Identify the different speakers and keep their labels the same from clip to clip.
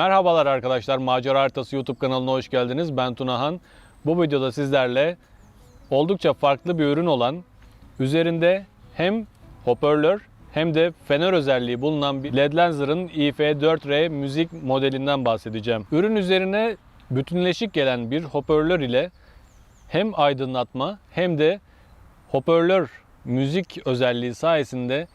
Speaker 1: Merhabalar arkadaşlar, Macera Haritası YouTube kanalına hoş geldiniz. Ben Tunahan. Bu videoda sizlerle oldukça farklı bir ürün olan, üzerinde hem hoparlör hem de fener özelliği bulunan bir LED Lenser'ın IF4R müzik modelinden bahsedeceğim. Ürün üzerine bütünleşik gelen bir hoparlör ile hem aydınlatma hem de hoparlör müzik özelliği sayesinde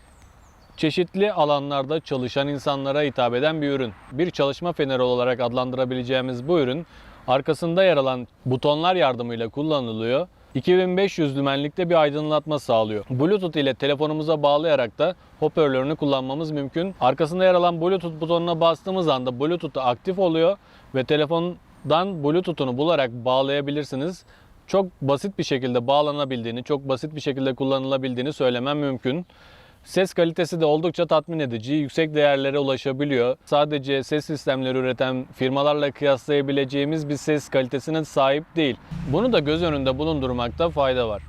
Speaker 1: çeşitli alanlarda çalışan insanlara hitap eden bir ürün. Bir çalışma feneri olarak adlandırabileceğimiz bu ürün arkasında yer alan butonlar yardımıyla kullanılıyor. 2500 lümenlikte bir aydınlatma sağlıyor. Bluetooth ile telefonumuza bağlayarak da hoparlörünü kullanmamız mümkün. Arkasında yer alan Bluetooth butonuna bastığımız anda Bluetooth aktif oluyor ve telefondan Bluetooth'unu bularak bağlayabilirsiniz. Çok basit bir şekilde bağlanabildiğini, çok basit bir şekilde kullanılabildiğini söylemem mümkün. Ses kalitesi de oldukça tatmin edici, yüksek değerlere ulaşabiliyor. Sadece ses sistemleri üreten firmalarla kıyaslayabileceğimiz bir ses kalitesine sahip değil. Bunu da göz önünde bulundurmakta fayda var.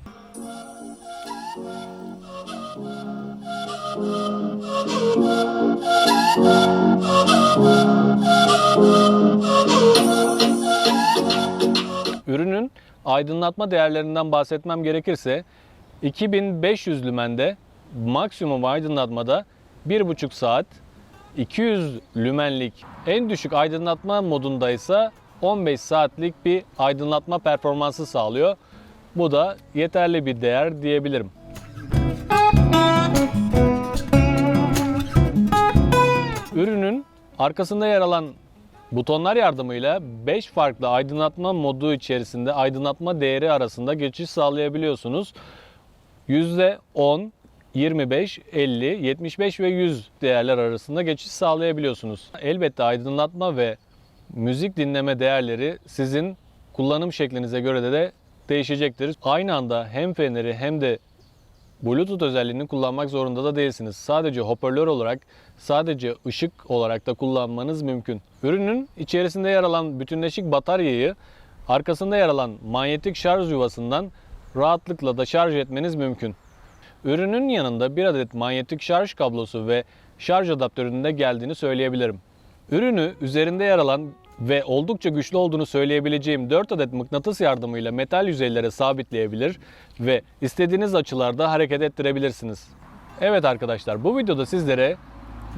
Speaker 1: Ürünün aydınlatma değerlerinden bahsetmem gerekirse 2500 lümende maksimum aydınlatmada 1,5 saat 200 lümenlik en düşük aydınlatma modunda ise 15 saatlik bir aydınlatma performansı sağlıyor. Bu da yeterli bir değer diyebilirim. Ürünün arkasında yer alan butonlar yardımıyla 5 farklı aydınlatma modu içerisinde aydınlatma değeri arasında geçiş sağlayabiliyorsunuz. %10, 25, 50, 75 ve 100 değerler arasında geçiş sağlayabiliyorsunuz. Elbette aydınlatma ve müzik dinleme değerleri sizin kullanım şeklinize göre de, de değişecektir. Aynı anda hem feneri hem de Bluetooth özelliğini kullanmak zorunda da değilsiniz. Sadece hoparlör olarak, sadece ışık olarak da kullanmanız mümkün. Ürünün içerisinde yer alan bütünleşik bataryayı arkasında yer alan manyetik şarj yuvasından rahatlıkla da şarj etmeniz mümkün. Ürünün yanında bir adet manyetik şarj kablosu ve şarj adaptörünün de geldiğini söyleyebilirim. Ürünü üzerinde yer alan ve oldukça güçlü olduğunu söyleyebileceğim 4 adet mıknatıs yardımıyla metal yüzeylere sabitleyebilir ve istediğiniz açılarda hareket ettirebilirsiniz. Evet arkadaşlar bu videoda sizlere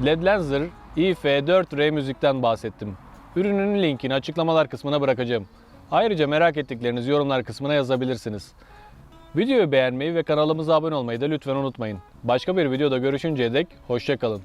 Speaker 1: LED Lenser IF4R müzikten bahsettim. Ürünün linkini açıklamalar kısmına bırakacağım. Ayrıca merak ettiklerinizi yorumlar kısmına yazabilirsiniz. Videoyu beğenmeyi ve kanalımıza abone olmayı da lütfen unutmayın. Başka bir videoda görüşünceye dek hoşçakalın.